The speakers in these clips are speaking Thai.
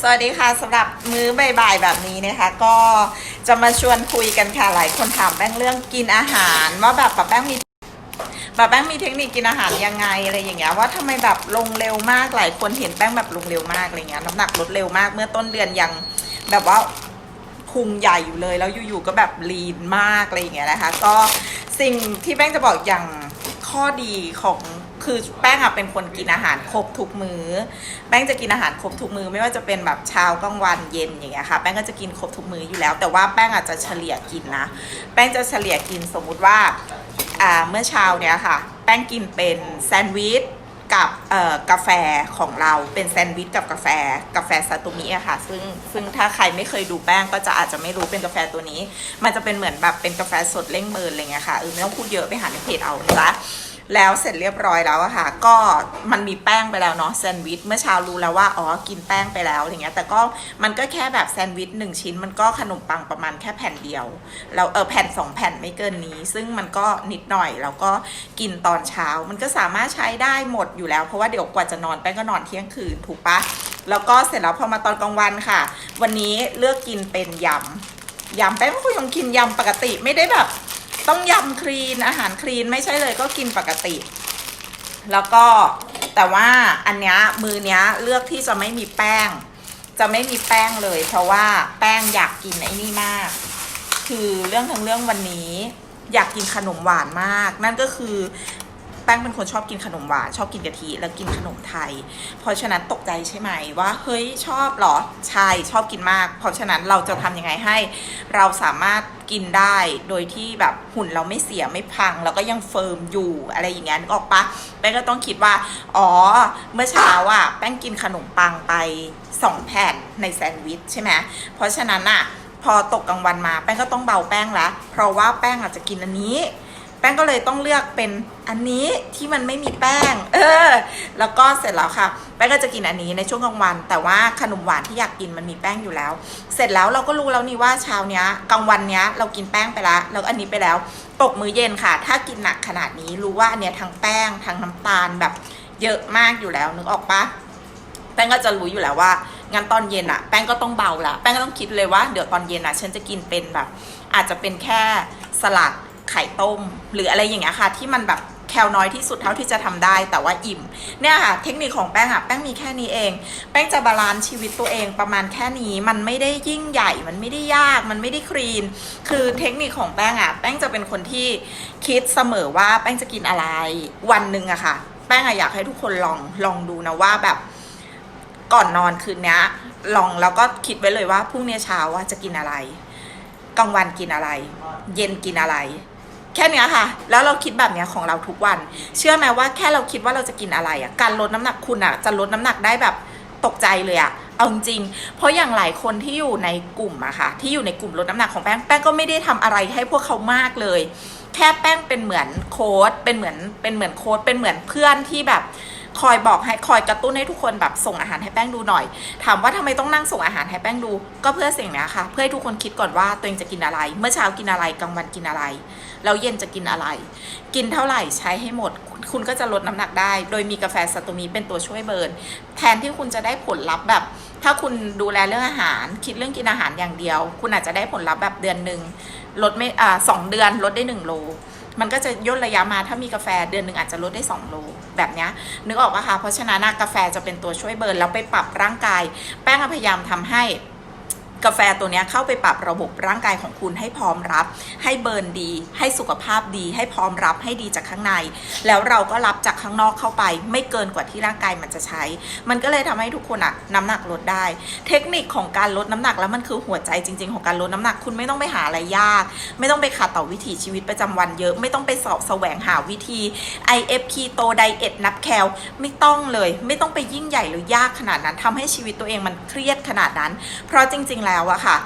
สวัสดีค่ะสำหรับมื้อบ่ายๆแบบนี้นะคะ ก็จะมาชวนคุยกันค่ะหลายคนถามแป้งเรื่องกินอาหารว่าแบบป้าแป้งมีป้าแป้งมีเทคนิคกินอาหารยังไงอะไรอย่างเงี้ยว่าทำไมแบบลงเร็วมากหลายคนเห็นแป้งแบบลงเร็วมากอะไรเงี้ยน้ำหนักลดเร็วมากเมื่อต้นเดือนยังแบบว่าพุงใหญ่อยู่เลยแล้วอยู่ๆก็แบบลีนมากอะไรอย่างเงี้ยนะคะ ก็สิ่งที่แป้งจะบอกอย่างข้อดีของ คือแป้งอะเป็นคนกินอาหารครบทุกมือ้อ แป้งจะกินอาหารครบทุกมือไม่ว่าจะเป็นแบบเช้ากลางวันเย็นอย่างเงี้ยค่ะ แป้งก็จะกินครบทุกมื้ออยู่แล้ว แต่ว่าแป้งอาจจะเฉลี่ยกินนะ แป้งจะเฉลี่ยกินสมมุติว่าอ่าเมื่อเช้าเนี้ยค่ะ แป้งกินเป็นแซนด์วิชกับเอ่อกาแฟของเราเป็นแซนด์วิชกับกาแฟกาแฟซาตุมิอะค่ะ ซึ่งซึ่งถ้าใครไม่เคยดูแป้งก็จะอาจจะไม่รู้เป็นกาแฟตัวนี้ มันจะเป็นเหมือนแบบเป็นกาแฟสดเร่งเบิร์นอะไรเงี้ยค่ะเออไม่ต้องพูดเยอะไปหาในเพจเอานะจ๊ะ แล้วเสร็จเรียบร้อยแล้วอะค่ะ ก็มันมีแป้งไปแล้วเนาะแซนด์วิชเมื่อเช้ารู้แล้วว่าอ๋อกินแป้งไปแล้วอะไรเงี้ยแต่ก็มันก็แค่แบบแซนด์วิชหนึ่งชิ้น มันก็ขนมปังประมาณแค่แผ่นเดียวแล้วเออแผ่นสองแผ่นไม่เกินนี้ ซึ่งมันก็นิดหน่อยแล้วก็กินตอนเช้า มันก็สามารถใช้ได้หมดอยู่แล้ว เพราะว่าเดี๋ยวกว่าจะนอนแป้งก็นอนเที่ยงคืนถูกปะแล้วก็เสร็จแล้วพอมาตอนกลางวันค่ะ วันนี้เลือกกินเป็นยำยำแป้งก็ยังกินยำปกติไม่ได้แบบ ต้องยำคลีนอาหารคลีนไม่ใช่เลยก็กินปกติ แล้วก็แต่ว่าอันเนี้ยมือเนี้ยเลือกที่จะไม่มีแป้ง จะไม่มีแป้งเลย เพราะว่าแป้งอยากกินไอ้นี่มาก คือเรื่องทั้งเรื่องวันนี้ อยากกินขนมหวานมาก นั่นก็คือ ป้งเป็นคนชอบกินขนมหวาน ชอบกินกะทิแล้วกินขนมไทย เพราะฉะนั้นตกใจใช่ไหมว่าเฮ้ยชอบหรอใช่ชอบกินมาก เพราะฉะนั้นเราจะทำยังไงให้ เราสามารถกินได้โดยที่แบบหุ่นเราไม่เสียไม่พัง แล้วก็ยังเฟิร์มอยู่อะไรอย่างเงี้ยนึกออกปะแป้งก็ต้องคิดว่าอ๋อเมื่อเช้าอะแป้งกินขนมปังไปสองแผ่นในแซนด์วิชใช่ไหมเพราะฉะนั้นอะพอตกกลางวันมาแป้งก็ต้องเบาแป้งละเพราะว่าแป้งอาจจะกินอันนี้ แป้งก็เลยต้องเลือกเป็นอันนี้ที่มันไม่มีแป้ง เออ แล้วก็เสร็จแล้วค่ะ แป้งก็จะกินอันนี้ในช่วงกลางวัน แต่ว่าขนมหวานที่อยากกินมันมีแป้งอยู่แล้ว เสร็จแล้วเราก็รู้แล้วนี่ว่าเช้าเนี้ยกลางวันเนี้ยเรากินแป้งไปแล้วแล้วอันนี้ไปแล้วตกมื้อเย็นค่ะ ถ้ากินหนักขนาดนี้รู้ว่าอันเนี้ยทั้งแป้งทั้งน้ำตาลแบบเยอะมากอยู่แล้วนึกออกปะแป้งก็จะรู้อยู่แล้วว่างั้นตอนเย็นอะแป้งก็ต้องเบาละแป้งก็ต้องคิดเลยว่าเดี๋ยวตอนเย็นอะฉันจะกินเป็นแบบ อาจจะเป็นแค่สลัด ไข่ต้ม หรืออะไรอย่างเงี้ยค่ะ ที่มันแบบแคลน้อยที่สุดเท่าที่จะทำได้ แต่ว่าอิ่มเนี่ยค่ะเทคนิคของแป้งอะแป้งมีแค่นี้เอง แป้งจะบาลานซ์ชีวิตตัวเองประมาณแค่นี้มันไม่ได้ยิ่งใหญ่ มันไม่ได้ยาก มันไม่ได้คลีน คือเทคนิคของแป้งอะแป้งจะเป็นคนที่คิดเสมอว่าแป้งจะกินอะไรวันหนึ่งอะค่ะ แป้งอะอยากให้ทุกคนลองลองดูนะว่าแบบก่อนนอนคืนนี้ลองแล้วก็คิดไว้เลยว่าพรุ่งนี้เช้าว่าจะกินอะไรกลางวันกินอะไร เย็นกินอะไร แค่เนี้ยค่ะ แล้วเราคิดแบบเนี้ยของเราทุกวัน เชื่อไหมว่าแค่เราคิดว่าเราจะกินอะไรอะ การลดน้ำหนักคุณอะ จะลดน้ำหนักได้แบบตกใจเลยอะ เอาจริง เพราะอย่างหลายคนที่อยู่ในกลุ่มอะค่ะ ที่อยู่ในกลุ่มลดน้ำหนักของแป้ง แป้งก็ไม่ได้ทำอะไรให้พวกเขามากเลย แค่แป้งเป็นเหมือนโค้ด เป็นเหมือน เป็นเหมือนโค้ด เป็นเหมือนเพื่อนที่แบบ คอยบอกให้คอยกระตุ้นให้ทุกคนแบบส่งอาหารให้แป้งดูหน่อย ถามว่าทำไมต้องนั่งส่งอาหารให้แป้งดู ก็เพื่อสิ่งนี้ค่ะ เพื่อให้ทุกคนคิดก่อนว่าตัวเองจะกินอะไร เมื่อเช้ากินอะไรกลางวันกินอะไร แล้วเย็นจะกินอะไร กินเท่าไหร่ใช้ให้หมด คุณก็จะลดน้ำหนักได้ โดยมีกาแฟสตูมีเป็นตัวช่วยเบิร์น แทนที่คุณจะได้ผลลัพธ์แบบ ถ้าคุณดูแลเรื่องอาหาร คิดเรื่องกินอาหารอย่างเดียว คุณอาจจะได้ผลลัพธ์แบบเดือนหนึ่งลดไม่อ่าสองเดือนลดได้หนึ่งโลมันก็จะย่นระยะมาถ้ามีกาแฟเดือนหนึ่งอาจจะลดได้2โล แบบนี้นึกออกปะคะเพราะฉะนั้นกาแฟจะเป็นตัวช่วยเบิร์นแล้วไปปรับร่างกาย แป้งพยายามทำให้ กาแฟตัวนี้เข้าไปปรับระบบร่างกายของคุณให้พร้อมรับ ให้เบิร์นดี ให้สุขภาพดี ให้พร้อมรับให้ดีจากข้างใน แล้วเราก็รับจากข้างนอกเข้าไป ไม่เกินกว่าที่ร่างกายมันจะใช้ มันก็เลยทำให้ทุกคนอะน้ำหนักลดได้ เทคนิคของการลดน้ำหนักแล้วมันคือหัวใจจริง ๆ ของการลดน้ำหนักคุณไม่ต้องไปหาอะไรยาก ไม่ต้องไปขัดต่อวิถีชีวิตประจำวันเยอะ ไม่ต้องไปสอบแสวงหาวิธี IF Keto Diet นับแคลไม่ต้องเลย ไม่ต้องไปยิ่งใหญ่หรือยากขนาดนั้นทำให้ชีวิตตัวเองมันเครียดขนาดนั้น เพราะจริง ๆแล้วอะค่ะ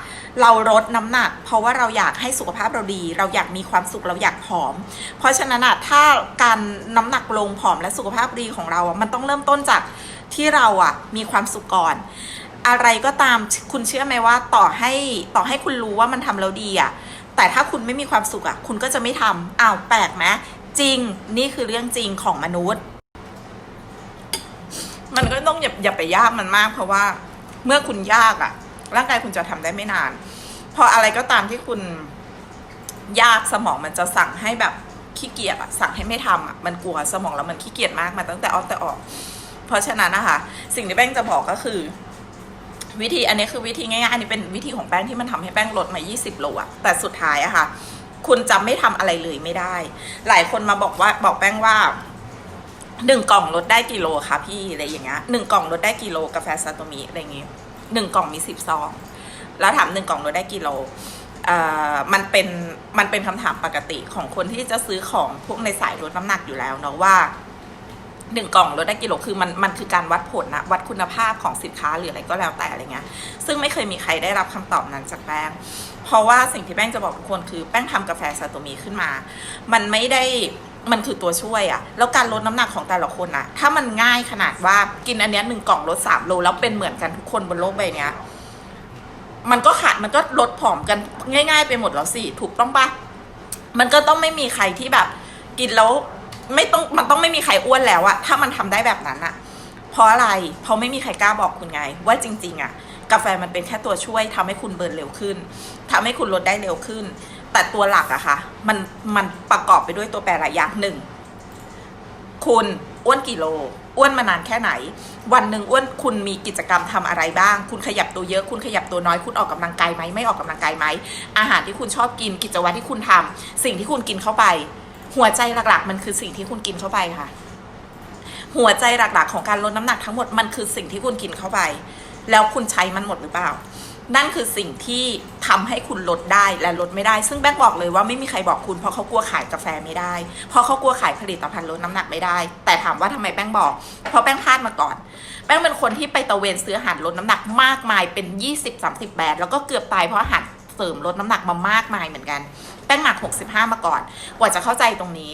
เราลดน้ำหนัก เพราะว่าเราอยากให้สุขภาพเราดี เราอยากมีความสุขเราอยากผอม เพราะฉะนั้นอะถ้าการน้ำหนักลงผอมและสุขภาพดีของเราอะมันต้องเริ่มต้นจากที่เราอะมีความสุขก่อน อะไรก็ตามคุณเชื่อไหมว่าต่อให้ต่อให้คุณรู้ว่ามันทำแล้วดีอะแต่ถ้าคุณไม่มีความสุขอะคุณก็จะไม่ทำอ้าวแปลกไหมจริงนี่คือเรื่องจริงของมนุษย์ มันก็ต้องอย่าอย่าไปยากมันมากเพราะว่าเมื่อคุณยากอะ ร่างกายคุณจะทำได้ไม่นาน พออะไรก็ตามที่คุณยากสมองมันจะสั่งให้แบบขี้เกียจอะสั่งให้ไม่ทำอะมันกลัวสมองแล้วมันขี้เกียจมากมาตั้งแต่ออกแต่ออก เพราะฉะนั้นนะคะสิ่งที่แป้งจะบอกก็คือ วิธีอันนี้คือวิธีง่ายๆอันนี้เป็นวิธีของแป้งที่มันทำให้แป้งลดมา 20 โลอะแต่สุดท้ายอะค่ะ คุณจะไม่ทำอะไรเลยไม่ได้ หลายคนมาบอกว่าบอกแป้งว่าหนึ่งกล่องลดได้กี่โลคะพี่อะไรอย่างเงี้ยหนึ่งกล่องลดได้กี่โลกาแฟซาโตมิอะไรอย่างเงี้ย หนึ่งกล่องมีสิบซองแล้วถามหนึ่งกล่องลดได้กี่โลเอ่อมันเป็นมันเป็นคำถามปกติของคนที่จะซื้อของพวกในสายลดน้ำหนักอยู่แล้วเนาะว่าหนึ่งกล่องลดได้กี่โลคือมันมันคือการวัดผลนะวัดคุณภาพของสินค้าหรืออะไรก็แล้วแต่อะไรเงี้ยซึ่งไม่เคยมีใครได้รับคำตอบนั้นจากแป้งเพราะว่าสิ่งที่แป้งจะบอกทุกคนคือแป้งทำกาแฟซาโตมีขึ้นมา มันไม่ได้ มันคือตัวช่วยอะแล้วการลดน้ำหนักของแต่ละคนอะถ้ามันง่ายขนาดว่ากินอันเนี้ยหนึ่งกล่องลดสามโลแล้วเป็นเหมือนกันทุกคนบนโลกใบเนี้ยมันก็ขาดมันก็ลดผอมกันง่าย ๆ ไปหมดแล้วสิถูกต้องปะมันก็ต้องไม่มีใครที่แบบ กินแล้วไม่ต้องมันต้องไม่มีใครอ้วนแล้วอะถ้ามันทำได้แบบนั้นอะเพราะอะไร เพราะไม่มีใครกล้าบอกคุณไง ว่าจริง ๆอะกาแฟมันเป็นแค่ตัวช่วยทำให้คุณเบิร์นเร็วขึ้นทำให้คุณลดได้เร็วขึ้น แต่ตัวหลักอะค่ะมันมันประกอบไปด้วยตัวแปรหลายอย่างหนึ่งคุณอ้วนกี่โล อ้วนมานานแค่ไหน วันหนึ่งอ้วนคุณมีกิจกรรมทำอะไรบ้าง คุณขยับตัวเยอะ คุณขยับตัวน้อย คุณออกกำลังกายไหมไม่ออกกำลังกายไหม อาหารที่คุณชอบกิน กิจวัตรที่คุณทำสิ่งที่คุณกินเข้าไป หัวใจหลักๆ มันคือสิ่งที่คุณกินเข้าไปค่ะ หัวใจหลักๆ ของการลดน้ำหนักทั้งหมดมันคือสิ่งที่คุณกินเข้าไป แล้วคุณใช้มันหมดหรือเปล่า นั่นคือสิ่งที่ทำให้คุณลดได้และลดไม่ได้ ซึ่งแบงค์บอกเลยว่าไม่มีใครบอกคุณเพราะเขากลัวขายกาแฟไม่ได้ เพราะเขากลัวขายผลิตภัณฑ์ลดน้ำหนักไม่ได้ แต่ถามว่าทำไมแบงค์บอก เพราะแบงค์พลาดมาก่อน แบงค์เป็นคนที่ไปตะเวนซื้ออาหารลดน้ำหนักมากมายเป็น 20-30แบรนด์แล้วก็เกือบตายเพราะอาหารเสริมลดน้ำหนักมามากมายเหมือนกัน แป้งหนัก 65 มาก่อน กว่าจะเข้าใจตรงนี้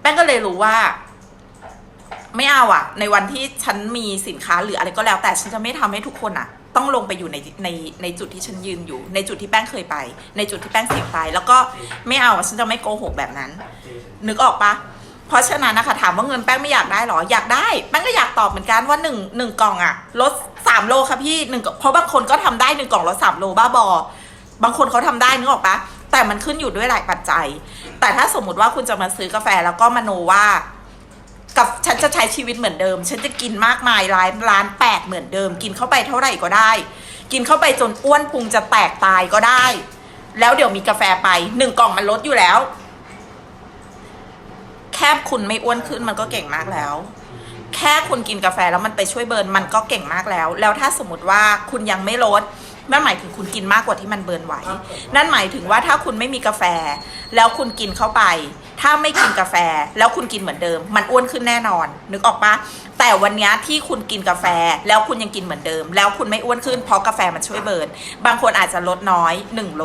แป้งก็เลยรู้ว่า ไม่เอาอะในวันที่ฉันมีสินค้าหรืออะไรก็แล้ว แต่ฉันจะไม่ทำให้ทุกคนอะ ต้องลงไปอยู่ในในในจุดที่ฉันยืนอยู่ ในจุดที่แป้งเคยไป ในจุดที่แป้งเสี่ยงไปแล้วก็ไม่เอาฉันจะไม่โกหกแบบนั้น นึกออกปะเพราะฉะนั้นนะคะถามว่าเงินแป้งไม่อยากได้หรออยากได้ แป้งก็อยากตอบเหมือนกันว่าหนึ่งหนึ่งกล่องอะลดสามโลค่ะพี่หนึ่งเพราะบางคนก็ทำได้หนึ่งกล่องลดสามโลบ้าบอบางคนเขาทำได้นึกออกปะแต่มันขึ้นอยู่ด้วยหลายปัจจัย แต่ถ้าสมมติว่าคุณจะมาซื้อกาแฟแล้วก็มโนว่า กับฉันจะใช้ชีวิตเหมือนเดิม ฉันจะกินมากมายร้านร้านแปดเหมือนเดิม กินเข้าไปเท่าไหร่ก็ได้ กินเข้าไปจนอ้วนพุงจะแตกตายก็ได้ แล้วเดี๋ยวมีกาแฟไปหนึ่งกล่องมันลดอยู่แล้ว แค่คุณไม่อ้วนขึ้นมันก็เก่งมากแล้ว แค่คุณกินกาแฟแล้วมันไปช่วยเบิร์นมันก็เก่งมากแล้ว แล้วถ้าสมมติว่าคุณยังไม่ลด นั่นหมายถึงคุณกินมากกว่าที่มันเบิร์นไหว นั่นหมายถึงว่าถ้าคุณไม่มีกาแฟ แล้วคุณกินเข้าไป ถ้าไม่กินกาแฟ แล้วคุณกินเหมือนเดิม มันอ้วนขึ้นแน่นอน นึกออกปะแต่วันนี้ที่คุณกินกาแฟ แล้วคุณยังกินเหมือนเดิม แล้วคุณไม่อ้วนขึ้นเพราะกาแฟมันช่วยเบิร์นบางคนอาจจะลดน้อย 1 โล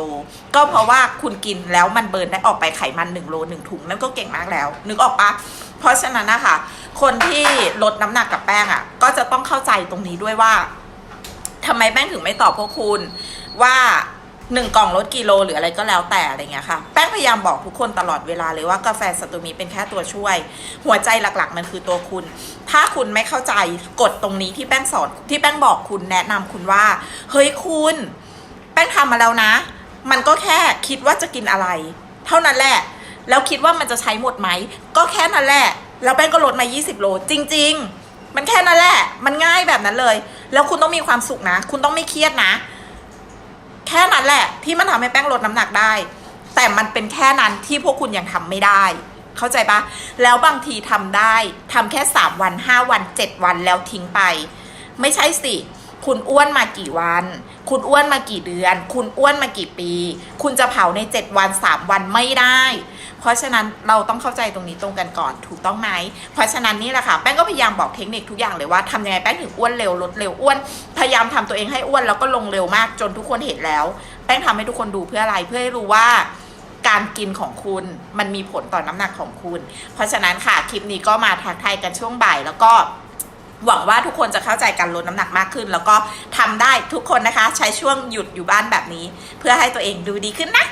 ก็เพราะว่าคุณกินแล้วมันเบิร์นได้ออกไปไขมัน 1 โล 1 ถุงนั่นก็เก่งมากแล้ว นึกออกปะเพราะฉะนั้นนะคะคนที่ลดน้ำหนักกับแป้งอะ ก็จะต้องเข้าใจตรงนี้ด้วยว่า ทำไมแป้งถึงไม่ตอบพวกคุณ ว่าหนึ่งกล่องลดกิโลหรืออะไรก็แล้วแต่อะไรเงี้ยค่ะ แป้งพยายามบอกทุกคนตลอดเวลาเลยว่ากาแฟสตูมีเป็นแค่ตัวช่วย หัวใจหลักๆ มันคือตัวคุณ ถ้าคุณไม่เข้าใจกฎตรงนี้ที่แป้งสอนที่แป้งบอกคุณแนะนำคุณว่า เฮ้ยคุณ แป้งทำมาแล้วนะ มันก็แค่คิดว่าจะกินอะไร เท่านั้นแหละ แล้วคิดว่ามันจะใช้หมดไหม ก็แค่นั้นแหละ แล้วแป้งก็ลดมา 20 โล จริง ๆ มันแค่นั้นแหละ มันง่ายแบบนั้นเลย แล้วคุณต้องมีความสุขนะ คุณต้องไม่เครียดนะ แค่นั้นแหละ ที่มันทำให้แป้งลดน้ำหนักได้ แต่มันเป็นแค่นั้นที่พวกคุณยังทำไม่ได้ เข้าใจปะแล้วบางทีทำได้ทำแค่3วัน5วัน7วันแล้วทิ้งไป ไม่ใช่สิคุณอ้วนมากี่วัน คุณอ้วนมากี่เดือน คุณอ้วนมากี่ปี คุณจะเผาใน 7 วัน 3 วันไม่ได้ เพราะฉะนั้นเราต้องเข้าใจตรงนี้ตรงกันก่อนถูกต้องไหมเพราะฉะนั้นนี่แหละค่ะแป้งก็พยายามบอกเทคนิคทุกอย่างเลยว่าทำยังไงแป้งถึงอ้วนเร็วลดเร็วอ้วนพยายามทำตัวเองให้อ้วนแล้วก็ลงเร็วมากจนทุกคนเห็นแล้ว แป้งทำให้ทุกคนดูเพื่ออะไรเพื่อให้รู้ว่าการกินของคุณมันมีผลต่อน้ำหนักของคุณ เพราะฉะนั้นค่ะ คลิปนี้ก็มาทักทายกันช่วงบ่าย แล้วก็หวังว่าทุกคนจะเข้าใจการลดน้ำหนักมากขึ้น แล้วก็ทำได้ทุกคนนะคะ ใช้ช่วงหยุดอยู่บ้านแบบนี้ เพื่อให้ตัวเองดูดีขึ้นนะ